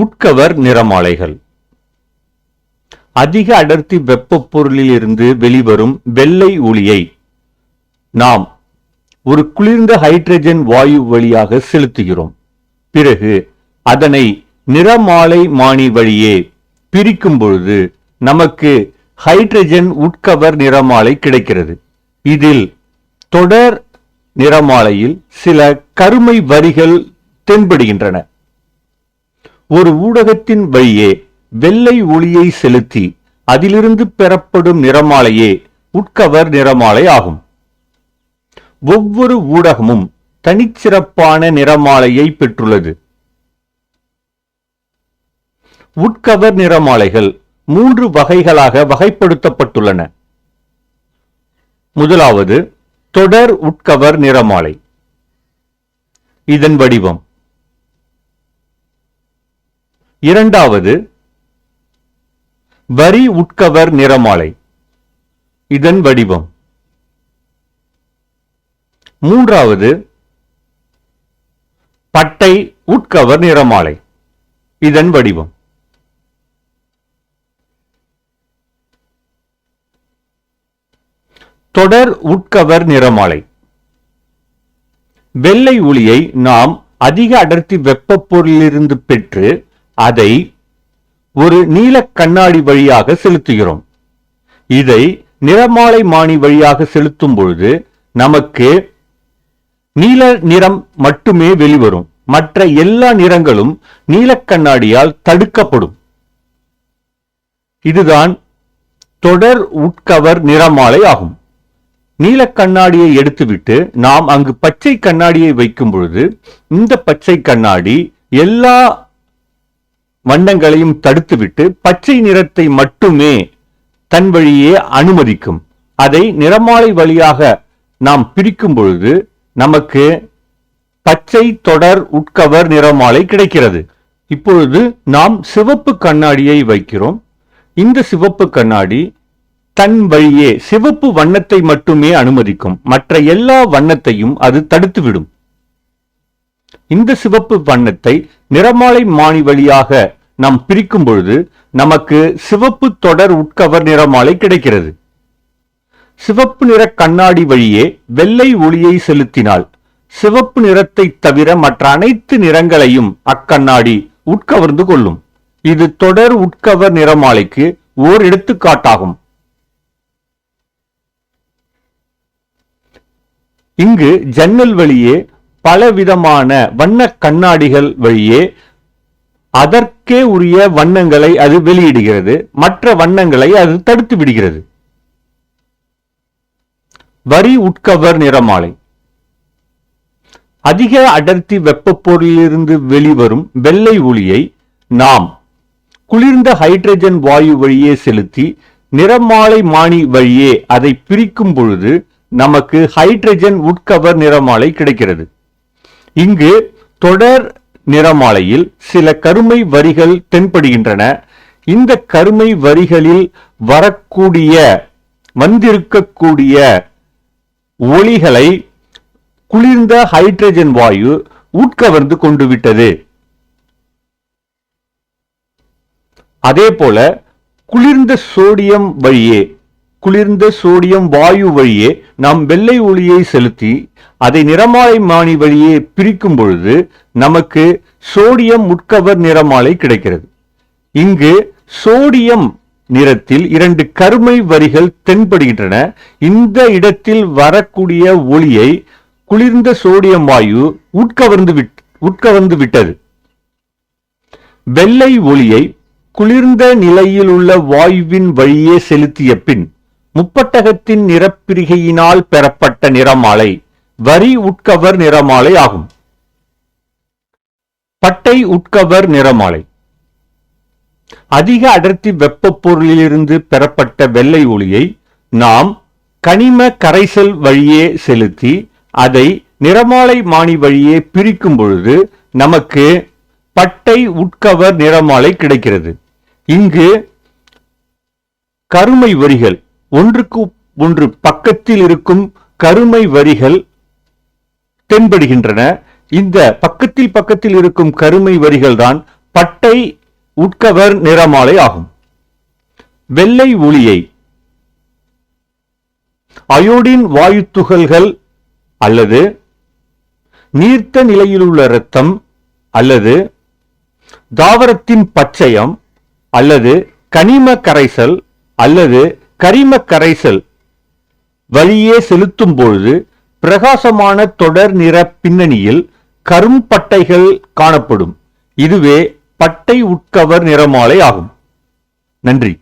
உட்கவர் நிறமாலைகள். அதிக அடர்த்தி வெப்பப் பொருளில் இருந்து வெளிவரும் வெள்ளை ஒளியை நாம் ஒரு குளிர்ந்த ஹைட்ரஜன் வாயு வழியாக செலுத்துகிறோம். பிறகு அதனை நிறமாலை மானி வழியே பிரிக்கும் பொழுது நமக்கு ஹைட்ரஜன் உட்கவர் நிறமாலை கிடைக்கிறது. இதில் தொடர் நிறமாலையில் சில கருமை வரிகள் தென்படுகின்றன. ஒரு ஊடகத்தின் வழியே வெள்ளை ஒளியை செலுத்தி அதிலிருந்து பெறப்படும் நிறமாலையே உட்கவர் நிறமாலை ஆகும். ஒவ்வொரு ஊடகமும் தனிச்சிறப்பான நிறமாலையை பெற்றுள்ளது. உட்கவர் நிறமாலைகள் மூன்று வகைகளாக வகைப்படுத்தப்பட்டுள்ளன. முதலாவது தொடர் உட்கவர் நிறமாலை. இதன் வடிவம். இரண்டாவது வரி உட்கவர் நிறமாலை. இதன் வடிவம். மூன்றாவது பட்டை உட்கவர் நிறமாலை. இதன் வடிவம். தொடர் உட்கவர் நிறமாலை. வெள்ளை ஒளியை நாம் அதிக அடர்த்தி வெப்பப் பொருளிலிருந்து பெற்று அதை ஒரு நீல கண்ணாடி வழியாக செலுத்துகிறோம். இதை நிறமாலை மானி வழியாக செலுத்தும் பொழுது நமக்கு நீல நிறம் மட்டுமே வெளிவரும். மற்ற எல்லா நிறங்களும் நீலக்கண்ணாடியால் தடுக்கப்படும். இதுதான் தொடர் உட்கவர் நிறமாலை ஆகும். நீல கண்ணாடியை எடுத்துவிட்டு நாம் அங்கு பச்சை கண்ணாடியை வைக்கும் பொழுது இந்த பச்சை கண்ணாடி எல்லா வண்ணங்களையும் தடுத்துவிட்டு பச்சை நிறத்தை மட்டுமே தன் வழியே அனுமதிக்கும். அதை நிறமாலை வழியாக நாம் பிரிக்கும் பொழுது நமக்கு பச்சை தொடர் உட்கவர் நிறமாலை கிடைக்கிறது. இப்பொழுது நாம் சிவப்பு கண்ணாடியை வைக்கிறோம். இந்த சிவப்பு கண்ணாடி தன் வழியே சிவப்பு வண்ணத்தை மட்டுமே அனுமதிக்கும். மற்ற எல்லா வண்ணத்தையும் அது தடுத்துவிடும். இந்த சிவப்பு வண்ணத்தை நிறமாலை மானி வழியாக நாம் பிரிக்கும் பொழுது நமக்கு சிவப்பு தொடர் உட்கவர் நிறமாலை கிடைக்கிறது. சிவப்பு நிற கண்ணாடி வழியே வெள்ளை ஒளியை செலுத்தினால் சிவப்பு நிறத்தை தவிர மற்ற அனைத்து நிறங்களையும் அக்கண்ணாடி உட்கவர்ந்து கொள்ளும். இது தொடர் உட்கவர் நிறமாலைக்கு ஓர் எடுத்துக்காட்டாகும். இங்கு ஜன்னல் வழியே பலவிதமான வண்ண கண்ணாடிகள் வழியே அதற்கே உரிய வண்ணங்களை அது வெளியிடுகிறது. மற்ற வண்ணங்களை அது தடுத்து விடுகிறது. வரி உட்கவர் நிறமாலை. அதிக அடர்த்தி வெப்பப் பொருளிலிருந்து வெளிவரும் வெள்ளை ஒளியை நாம் குளிர்ந்த ஹைட்ரஜன் வாயு வழியே செலுத்தி நிறமாலை மானி வழியே அதை பிரிக்கும் பொழுது நமக்கு ஹைட்ரஜன் உட்கவர் நிறமாலை கிடைக்கிறது. இங்கு தொடர் நிறமாலையில் சில கருமை வரிகள் தென்படுகின்றன. இந்த கருமை வரிகளில் வரக்கூடிய வந்திருக்கக்கூடிய ஒளிகளை குளிர்ந்த ஹைட்ரஜன் வாயு உட்கவர்ந்து கொண்டு விட்டது அதே போல குளிர்ந்த சோடியம் வழியே குளிர்ந்த சோடியம் வாயு வழியே நாம் வெள்ளை ஒளியை செலுத்தி அதை நிறமாலை மானி வழியே பிரிக்கும் பொழுது நமக்கு சோடியம் உட்கவர் நிறமாலை கிடைக்கிறது. இங்கு சோடியம் நிறத்தில் இரண்டு கருமை வரிகள் தென்படுகின்றன. இந்த இடத்தில் வரக்கூடிய ஒளியை குளிர்ந்த சோடியம் வாயு உட்கவர்ந்து விட் உட்கவர்ந்து விட்டது. வெள்ளை ஒளியை குளிர்ந்த நிலையில் உள்ள வாயுவின் வழியே செலுத்திய பின் முப்பட்டகத்தின் நிறப்பிரிகையினால் பெறப்பட்ட நிறமாலை வரி உட்கவர் நிறமாலை ஆகும். பட்டை உட்கவர் நிறமாலை. அதிக அடர்த்தி வெப்பப் பொருளிலிருந்து பெறப்பட்ட வெள்ளை ஒளியை நாம் கனிம கரைசல் வழியே செலுத்தி அதை நிறமாலை மானி வழியே பிரிக்கும் பொழுது நமக்கு பட்டை உட்கவர் நிறமாலை கிடைக்கிறது. இங்கு கருமை வரிகள் ஒன்றுக்கு ஒன்று பக்கத்தில் இருக்கும் கருமை வரிகள் தென்படுகின்றன. இந்த பக்கத்தில் பக்கத்தில் இருக்கும் கருமை வரிகள் தான் பட்டை உட்கவர் நிறமாலை ஆகும். வெள்ளை ஒளியை அயோடின் வாயு துகள்கள் அல்லது நீர்த்த நிலையிலுள்ள இரத்தம் அல்லது தாவரத்தின் பச்சையம் அல்லது கனிம கரைசல் அல்லது கரிம கரைசல் வழியே செலுத்தும் பொழுது பிரகாசமான தொடர் நிற பின்னணியில் கரும்பட்டைகள் காணப்படும். இதுவே பட்டை உட்கவர் நிறமாலை ஆகும். நன்றி.